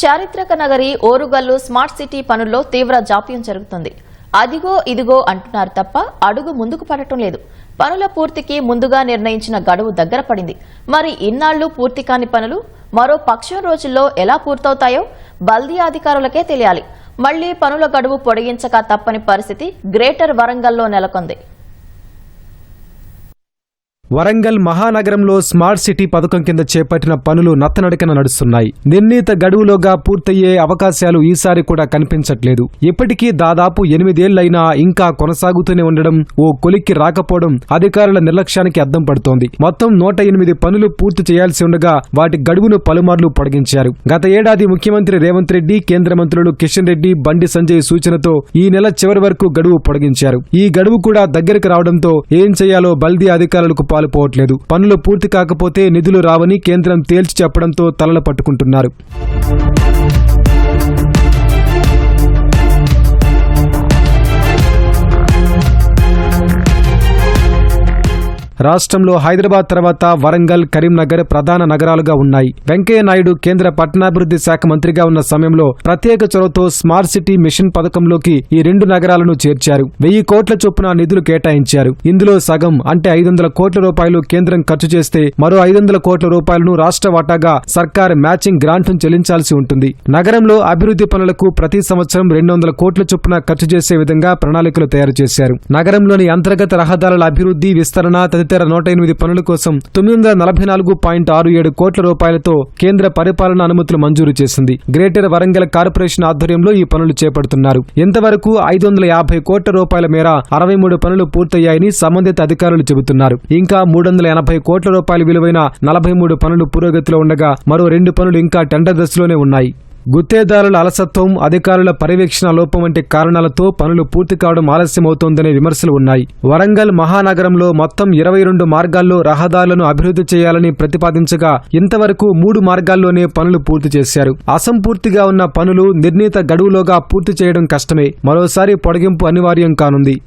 చారిత్రక Nagari Orugallu smart city పనుల్లో తీవ్ర జాప్యం జరుగుతుంది. అదిగో ఇదిగో అంటున్నారు తప్ప అడుగు ముందుకు పడటం లేదు. పనుల పూర్తికి ముందుగా నిర్ణయించిన గడువు దగ్గర పడింది. మరి ఇన్నాళ్ళు పూర్తి కాని పనులు మరో పక్షం రోజుల్లో ఎలా పూర్తవుతాయో బల్దీ అధికారులకే తెలియాలి. మళ్ళీ పనుల గడువు పొడిగించక తప్పని పరిస్థితి గ్రేటర్ వరంగల్లో నెలకొంది. వరంగల్ మహానగరంలో స్మార్ట్ సిటీ పథకం కింద చేపట్టిన పనులు నత్తనడకన నడుస్తున్నాయి. నిర్ణీత గడువులోగా పూర్తయ్యే అవకాశాలు ఈసారి కూడా కనిపించట్లేదు. ఇప్పటికీ దాదాపు ఎనిమిదేళ్ళైనా ఇంకా కొనసాగుతూనే ఉండడం ఓ కొలిక్కి రాకపోవడం అధికారుల నిర్లక్ష్యానికి అద్దం పడుతోంది. మొత్తం నూట ఎనిమిది పనులు పూర్తి చేయాల్సి ఉండగా వాటి గడువును పలుమార్లు పొడిగించారు. గత ఏడాది ముఖ్యమంత్రి రేవంత్ రెడ్డి కేంద్ర మంత్రులు కిషన్ రెడ్డి బండి సంజయ్ సూచనతో ఈ నెల చివరి వరకు గడువు పొడిగించారు. ఈ గడువు కూడా దగ్గరికి రావడంతో ఏం చేయాలో బల్దీ అధికారులకు పాలుపోవట్లేదు పనులు పూర్తి కాకపోతే నిధులు రావని కేంద్రం తేల్చి చెప్పడంతో తలలు పట్టుకుంటున్నారు. రాష్ట్రంలో హైదరాబాద్ తర్వాత వరంగల్ కరీంనగర్ ప్రధాన నగరాలుగా ఉన్నాయి. వెంకయ్య నాయుడు కేంద్ర పట్టణాభివృద్ధి శాఖ మంత్రిగా ఉన్న సమయంలో ప్రత్యేక చొరవతో స్మార్ట్ సిటీ మిషన్ పథకంలోకి ఈ రెండు నగరాలను చేర్చారు. వెయ్యి కోట్ల చొప్పున నిధులు కేటాయించారు. ఇందులో సగం అంటే ఐదు వందల కోట్ల రూపాయలు కేంద్రం ఖర్చు చేస్తే మరో ఐదు వందల కోట్ల రూపాయలను రాష్ట్ర వాటాగా సర్కార్ మ్యాచింగ్ గ్రాంట్ను చెల్లించాల్సి ఉంటుంది. నగరంలో అభివృద్ధి పనులకు ప్రతి సంవత్సరం రెండు వందల కోట్ల చొప్పున ఖర్చు చేసే విధంగా ప్రణాళికలు తయారు చేశారు. నగరంలోని అంతర్గత రహదారుల అభివృద్ధి విస్తరణ తదితర నూట ఎనిమిది పనుల కోసం తొమ్మిది వందల నలభై నాలుగు పాయింట్ ఆరు ఏడు కోట్ల రూపాయలతో కేంద్ర పరిపాలన అనుమతులు మంజూరు చేసింది. గ్రేటర్ వరంగల్ కార్పొరేషన్ ఆధ్వర్యంలో ఈ పనులు చేపడుతున్నారు. ఇంతవరకు ఐదు వందల యాభై కోట్ల రూపాయల మేర అరవై మూడు పనులు పూర్తయ్యాయని సంబంధిత అధికారులు చెబుతున్నారు. ఇంకా మూడు వందల ఎనభై కోట్ల రూపాయల విలువైన నలభై మూడు పనులు పురోగతిలో ఉండగా మరో రెండు పనులు ఇంకా టెండర్ దశలోనే ఉన్నాయి. గుత్తేదారుల అలసత్వం అధికారుల పర్యవేక్షణ లోపం వంటి కారణాలతో పనులు పూర్తి కావడం ఆలస్యమవుతోందనే విమర్శలు ఉన్నాయి. వరంగల్ మహానగరంలో మొత్తం ఇరవై రెండు మార్గాల్లో రహదారులను అభివృద్ధి చేయాలని ప్రతిపాదించగా ఇంతవరకు మూడు మార్గాల్లోనే పనులు పూర్తి చేశారు. అసంపూర్తిగా ఉన్న పనులు నిర్ణీత గడువులోగా పూర్తి చేయడం కష్టమే. మరోసారి పొడిగింపు అనివార్యం కానుంది.